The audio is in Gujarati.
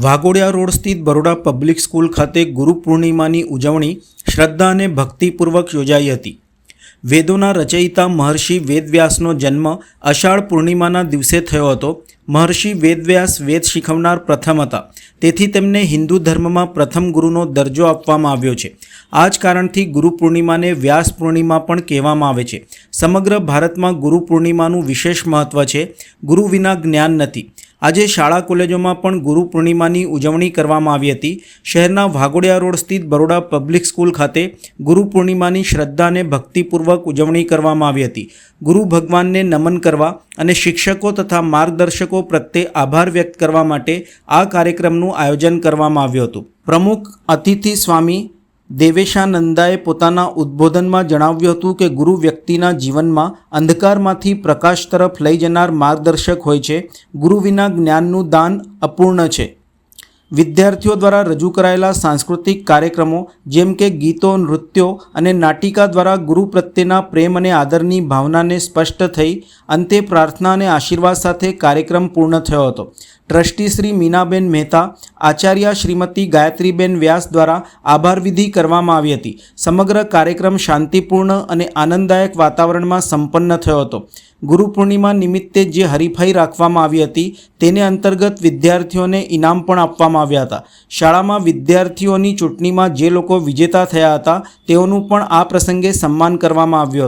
વાઘોડિયા રોડ સ્થિત બરોડા પબ્લિક સ્કૂલ ખાતે ગુરુ પૂર્ણિમાની ઉજવણી શ્રદ્ધા અને ભક્તિપૂર્વક યોજાઈ હતી. વેદોના રચયિતા મહર્ષિ વેદવ્યાસનો જન્મ અષાઢ પૂર્ણિમાના દિવસે થયો હતો. મહર્ષિ વેદવ્યાસ વેદ શીખવનાર પ્રથમ હતા. તેથી તેમને હિન્દુ ધર્મમાં પ્રથમ ગુરુનો દરજ્જો આપવામાં આવ્યો છે. આ જ કારણથી ગુરુ પૂર્ણિમાને વ્યાસ પૂર્ણિમા પણ કહેવામાં આવે છે. સમગ્ર ભારતમાં ગુરુ પૂર્ણિમાનું વિશેષ મહત્ત્વ છે. ગુરુ વિના જ્ઞાન નથી. આજે શાળા કોલેજોમાં પણ ગુરુ પૂર્ણિમાની ઉજવણી કરવામાં આવી હતી. શહેરના વાઘોડિયા રોડ સ્થિત બરોડા પબ્લિક સ્કૂલ ખાતે ગુરુ પૂર્ણિમાની શ્રદ્ધા અને ભક્તિપૂર્વક ઉજવણી કરવામાં આવી હતી. ગુરુ ભગવાનને નમન કરવા અને શિક્ષકો તથા માર્ગદર્શકો પ્રત્યે આભાર વ્યક્ત કરવા માટે આ કાર્યક્રમનું આયોજન કરવામાં આવ્યું હતું. પ્રમુખ અતિથિ સ્વામી દેવેશાનંદાએ પોતાના ઉદ્બોધનમાં જણાવ્યું હતું કે ગુરુ વ્યક્તિના જીવનમાં અંધકારમાંથી પ્રકાશ તરફ લઈ જનાર માર્ગદર્શક હોય છે. ગુરુ વિના જ્ઞાનનું દાન અપૂર્ણ છે. વિદ્યાર્થીઓ દ્વારા રજૂ કરાયેલા સાંસ્કૃતિક કાર્યક્રમો, જેમ કે ગીતો, નૃત્યો અને નાટિકા દ્વારા ગુરુ પ્રત્યેના પ્રેમ અને આદરની ભાવનાને સ્પષ્ટ થઈ, અંતે પ્રાર્થના અને આશીર્વાદ સાથે કાર્યક્રમ પૂર્ણ થયો હતો. ટ્રસ્ટી શ્રી મીનાબેન મહેતા, આચાર્ય શ્રીમતી ગાયત્રીબેન વ્યાસ દ્વારા આભારવિધિ કરવામાં આવી હતી. સમગ્ર કાર્યક્રમ શાંતિપૂર્ણ અને આનંદદાયક વાતાવરણમાં સંપન્ન થયો હતો. ગુરુ પૂર્ણિમા નિમિત્તે જે હરીફાઈ રાખવામાં આવી હતી, તેને અંતર્ગત વિદ્યાર્થીઓને ઇનામ પણ આપવામાં આવ્યા હતા. શાળામાં વિદ્યાર્થીઓની ચૂંટણીમાં જે લોકો વિજેતા થયા હતા, તેઓનું પણ આ પ્રસંગે સન્માન કરવામાં આવ્યું